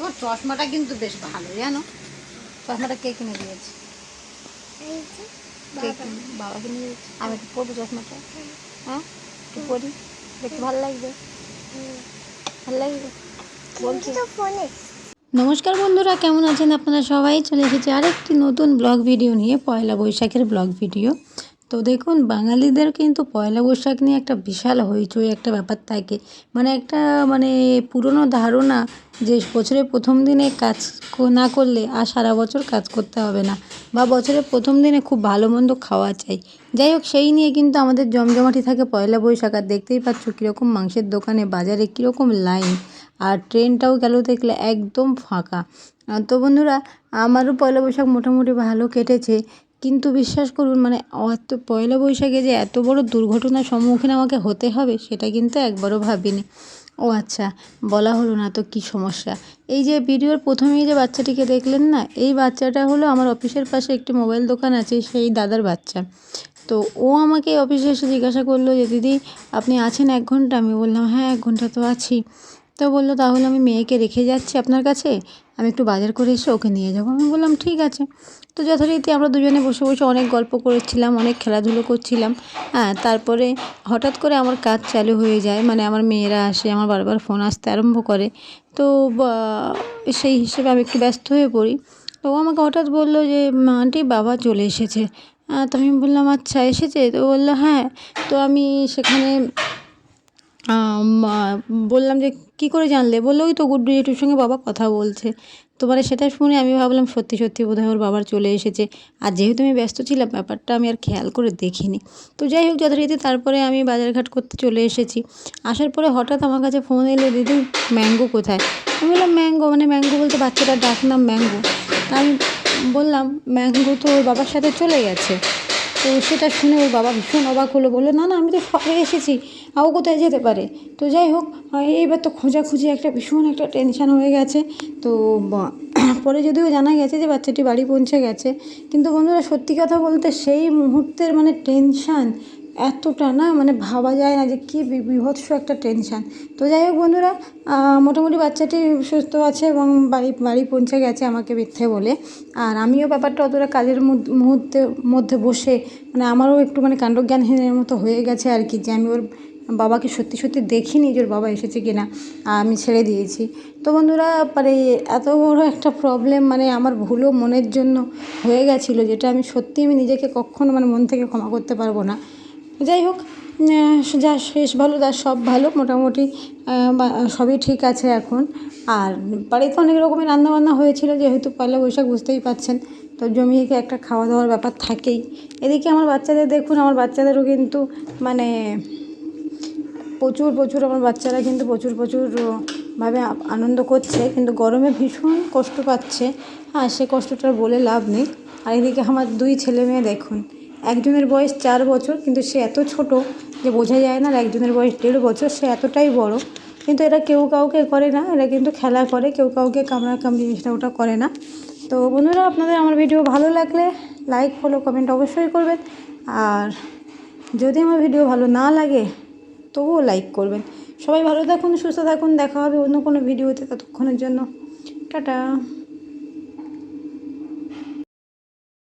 তোমার চশমাটা কিন্তু বেশ ভালো জানো? চশমাটা কে কিনে দিয়েছে? বাবা। কিনে- দিয়েছে? আমি একটু পরবো চশমাটা। হ্যাঁ? একটু পরি। দেখতে ভালো লাগবে। ভালো লাগবে? বলছি। তো ফোনে? নমস্কার বন্ধুরা কেমন আছেন আপনারা সবাই? চলে এসেছে আরেকটি নতুন ব্লগ ভিডিও নিয়ে পয়লা বৈশাখের ব্লগ ভিডিও তো দেখুন, বাঙালিদের কিন্তু পয়লা বৈশাখ নিয়ে একটা বিশাল হইচই একটা ব্যাপার থাকে। মানে একটা মানে পুরনো ধারণা যে বছরের প্রথম দিনে কাজ না করলে আর সারা বছর কাজ করতে হবে না। বা বছরের প্রথম দিনে খুব ভালো মন্দ খাওয়া চাই। যাই হোক, সেই নিয়ে কিন্তু আমাদের জমজমাটি থাকে পয়লা বৈশাখ। আর দেখতেই পাচ্ছ কীরকম মাংসের দোকানে বাজারে কীরকম লাইন। আর ট্রেনটাও গেল দেখলে একদম ফাঁকা। তো বন্ধুরা, আমারও পয়লা বৈশাখ মোটামুটি ভালো কেটেছে। কিন্তু বিশ্বাস করুন মানে অত পয়লা বৈশাখে যে এত বড় দুর্ঘটনার সম্মুখীন আমাকে হতে হবে, সেটা কিন্তু একবারও ভাবিনি। ও আচ্ছা বলা হলো না তো কী সমস্যা? এই যে ভিডিওর প্রথমেই যে বাচ্চাটিকে দেখলেন না, এই বাচ্চাটা হলো আমার অফিসের পাশে একটি মোবাইল দোকান আছে, সেই দাদার বাচ্চা। তো ও আমাকে অফিসে এসে জিজ্ঞাসা করল যে, দিদি, আপনি আছেন এক ঘণ্টা? আমি বললাম হ্যাঁ এক ঘণ্টা তো আছি। তো বলল, তাহলে আমি মেয়েকে রেখে যাচ্ছি আপনার কাছে। আমি একটু বাজার করে এসে ওকে নিয়ে যাব। আমি বললাম, ঠিক আছে। তো যথারীতি আমরা দুজনে বসে বসে অনেক গল্প করেছিলাম, অনেক খেলাধুলো করছিলাম। হ্যাঁ তারপরে হঠাৎ করে আমার কাজ চালু হয়ে যায় মানে আমার মেয়েরা আসে, আমার বারবার ফোন আসতে আরম্ভ করে। তো সেই হিসেবে আমি একটু ব্যস্ত হয়ে পড়ি। তো ও আমাকে হঠাৎ বলল যে আন্টি, বাবা চলে এসেছে। তো আমি বললাম আচ্ছা এসেছে? তো বলল হ্যাঁ। তো আমি সেখানে বললাম যে, কী করে জানলে? বলল, ওই তো গুড্ডু জেঠুর সঙ্গে বাবা কথা বলছে। তো মানে সেটা শুনে আমি ভাবলাম, সত্যি সত্যি বোধহয় ওর বাবার চলে এসেছে। আর যেহেতু আমি ব্যস্ত ছিলাম, ব্যাপারটা আমি আর খেয়াল করে দেখিনি। তো যাই হোক, যথারীতি তারপরে আমি বাজারঘাট করতে চলে এসেছি। আসার পরে হঠাৎ আমার কাছে ফোন এলো, দিদি, ম্যাঙ্গো কোথায়? আমি বললাম, ম্যাঙ্গো মানে ম্যাঙ্গো বলতে বাচ্চাটার ডাক নাম ম্যাঙ্গো। আমি বললাম, ম্যাঙ্গো তো ওর বাবার সাথে চলে গেছে। তো সেটা শুনে ওর বাবা ভীষণ অবাক হলো, বলল, না না, আমি তো সবে এসেছি আও কোথায় যেতে পারে? তো যাই হোক এইবার তো খোঁজাখুঁজি একটা ভীষণ একটা টেনশান হয়ে গেছে। তো পরে যদিও জানা গেছে যে বাচ্চাটি বাড়ি পৌঁছে গেছে, কিন্তু বন্ধুরা সত্যি কথা বলতে সেই মুহূর্তের মানে টেনশান এতটা না মানে ভাবা যায় না যে কী বীভৎস একটা টেনশান তো যাই হোক বন্ধুরা মোটামুটি বাচ্চাটি সুস্থ আছে এবং বাড়ি বাড়ি পৌঁছে গেছে আমাকে মিথ্যে বলে। আর আমিও ব্যাপারটা অতটা কাজের মুহূর্তে, মধ্যে বসে মানে আমারও একটু মানে কাণ্ডজ্ঞানহীনের মতো হয়ে গেছে আর কি, যে আমি ওর বাবাকে সত্যি সত্যি দেখিনি যে ওর বাবা এসেছে কিনা আর আমি ছেড়ে দিয়েছি। তো বন্ধুরা মানে এত বড় একটা প্রবলেম মানে আমার ভুলও মনের জন্য হয়ে গেছিল, যেটা আমি সত্যি আমি নিজেকে কখনো মানে মন থেকে ক্ষমা করতে পারব না। যাই হোক যা শেষ ভালো তার সব ভালো, মোটামুটি সবই ঠিক আছে এখন। আর বাড়িতে অনেক রকমের রান্নাবান্না হয়েছিল, যেহেতু পয়লা বৈশাখ বুঝতেই পাচ্ছেন তো জমিয়ে একটা খাওয়া দাওয়ার ব্যাপার থাকেই। এদিকে আমার বাচ্চাদের দেখুন, আমার বাচ্চাদেরও কিন্তু মানে প্রচুর প্রচুর আমার বাচ্চারা কিন্তু প্রচুর প্রচুর ভাবে আনন্দ করছে। কিন্তু গরমে ভীষণ কষ্ট পাচ্ছে। হ্যাঁ সে কষ্টটা বলে লাভ নেই। আর এদিকে আমার দুই ছেলে মেয়ে দেখুন। একজনের বয়স চার বছর, কিন্তু সে এত ছোট যে বোঝা যায় না আর একজনের বয়স দেড় বছর, সে এতটাই বড়। কিন্তু এরা কেউ কাউকে করে না, এরা কিন্তু খেলা করে, কেউ কাউকে কামড়া কামড়ি জিনিসটা ওটা করে না। তো বন্ধুরা, আপনাদের আমার ভিডিও ভালো লাগলে লাইক ফলো কমেন্ট অবশ্যই করবেন। আর যদি আমার ভিডিও ভালো না লাগে, তবুও লাইক করবেন। সবাই ভালো থাকুন, সুস্থ থাকুন, দেখা হবে অন্য কোনো ভিডিওতে ততক্ষণের জন্য। টাটা।